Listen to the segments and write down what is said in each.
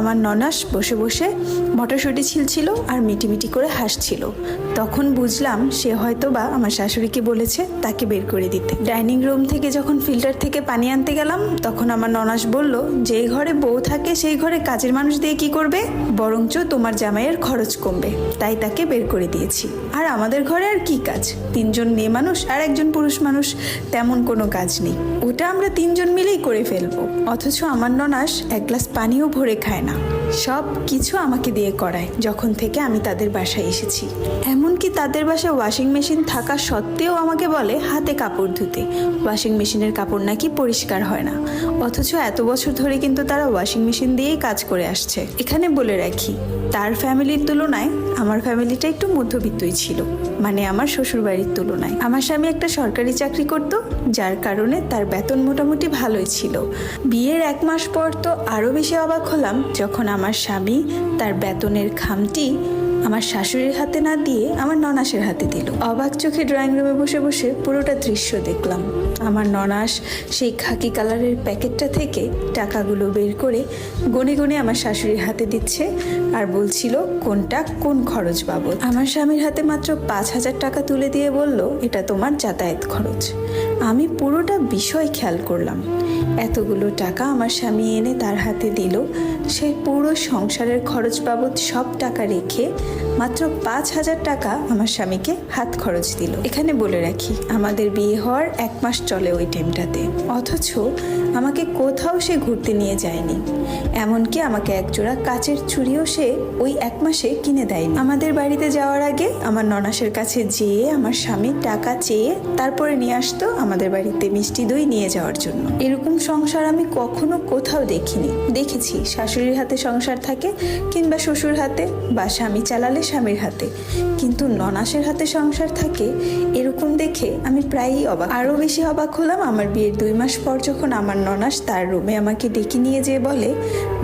আমার ননাস বসে বসে মটরশুঁটি ছিলছিল আর মিটিমিটি করে হাসছিল। তখন বুঝলাম সে হয়তো বা আমার শাশুড়িকে বলেছে তাকে বের করে দিতে। ডাইনিং রুম থেকে যখন ফিল্টার থেকে পানি আনতে গেলাম, তখন আমার ননাস বলল, যেই ঘরে বউ থাকে, সেই ঘরে কাজের মানুষ দিয়ে কি করবে? বরঞ্চ তোমার জামাইয়ের খরচ কমবে। তাই তাকে বের করে দিয়েছি। আর আমাদের ঘরে আর কি কাজ? তিনজন মেয়ে মানুষ আর একজন পুরুষ মানুষ, তেমন কোনো কাজ নেই। ওটা আমরা তিনজন মিলেই করে ফেলব। অথচ আমার ননাস এক গ্লাস পানিও ভরে খায় না। না সব কিছু আমাকে দিয়ে করায়, যখন থেকে আমি তাদের বাসায় এসেছি। এমনকি তাদের বাসায় ওয়াশিং মেশিন থাকা সত্ত্বেও আমাকে বলে, হাতে কাপড় ধুতে। ওয়াশিং মেশিনের কাপড় নাকি পরিষ্কার হয় না। অথচ এত বছর ধরে কিন্তু তারা ওয়াশিং মেশিন দিয়েই কাজ করে আসছে। এখানে বলে রাখি, তার ফ্যামিলির তুলনায় আমার ফ্যামিলিটা একটু মধ্যবিত্তই ছিল। মানে আমার শ্বশুর বাড়ির তুলনায়। আমার স্বামী একটা সরকারি চাকরি করত, যার কারণে তার বেতন মোটামুটি ভালোই ছিল। বিয়ের এক মাস পর তো আরও বেশি অবাক হলাম, যখন আমার স্বামী তার বেতনের খামটি আমার শাশুড়ির হাতে না দিয়ে আমার ননাসের হাতে দিল। অবাক চোখে ড্রয়িং রুমে বসে বসে পুরোটা দৃশ্য দেখলাম। আমার ননাস সেই খাকি কালারের প্যাকেটটা থেকে টাকাগুলো বের করে গনে গনে আমার শাশুড়ির হাতে দিচ্ছে আর বলছিল, কোনটা কোন খরচ বাবদ? আমার স্বামীর হাতে মাত্র পাঁচ হাজার টাকা তুলে দিয়ে বলল, এটা তোমার যাতায়াত খরচ। আমি পুরোটা বিষয় খেয়াল করলাম। এতগুলো টাকা আমার স্বামী এনে তার হাতে দিল। সে পুরো সংসারের খরচ বাবদ সব টাকা রেখে মাত্র পাঁচ হাজার টাকা আমার স্বামীকে হাত খরচ দিল। এখানে বলে রাখি, আমাদের বিয়ে হওয়ার এক মাস চলে ওই টাইমটাতে। অথচ আমাকে কোথাও সে ঘুরতে নিয়ে যায়নি। এমনকি আমাকে একজোড়া কাচের চুড়িও সে ওই এক মাসে কিনে দেয়নি। আমাদের বাড়িতে যাওয়ার আগে আমার ননাসের কাছে যেয়ে আমার স্বামী টাকা চেয়ে তারপরে নিয়ে আসতো আমাদের বাড়িতে মিষ্টি দই নিয়ে যাওয়ার জন্য। এরকম সংসার আমি কখনো কোথাও দেখিনি। দেখেছি, শাশুড়ির হাতে সংসার থাকে কিংবা শ্বশুর হাতে বা স্বামী চালালে স্বামীর হাতে। কিন্তু ননাসের হাতে সংসার থাকে, এরকম দেখে আমি প্রায়ই অবাক। আরও বেশি অবাক হলাম আমার বিয়ের দুই মাস পর যখন আমার ননাস তার রুমে আমাকে ডেকে নিয়ে যেয়ে বলে,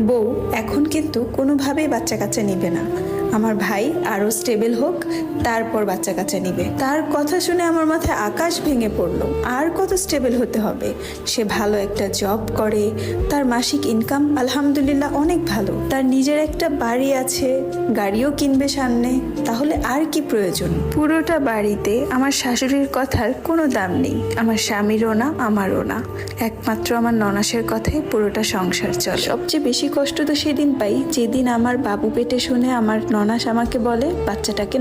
বউ, এখন কিন্তু কোনোভাবেই বাচ্চা কাচ্চা নিবে না। আমার ভাই আরও স্টেবল হোক, তারপর বাচ্চা কাচ্চা নিবে। তার কথা শুনে আমার মাথায় আকাশ ভেঙে পড়ল। আর কত স্টেবল হতে হবে? সে ভালো একটা জব করে, তার মাসিক ইনকাম আলহামদুলিল্লাহ অনেক ভালো। তার নিজের একটা বাড়ি আছে, গাড়িও কিনবে সামনে, তাহলে আর কি প্রয়োজন? পুরোটা বাড়িতে আমার শাশুড়ির কথার কোনো দাম নেই। আমার স্বামীরও না, আমারও না। একমাত্র আমার ননাসের কথাই পুরোটা সংসার চলে। সবচেয়ে বেশি কষ্ট তো সেদিন পাই, যেদিন আমার বাবু পেটে শুনে আমার ননাস আমাকে বলে বাচ্চাটাকে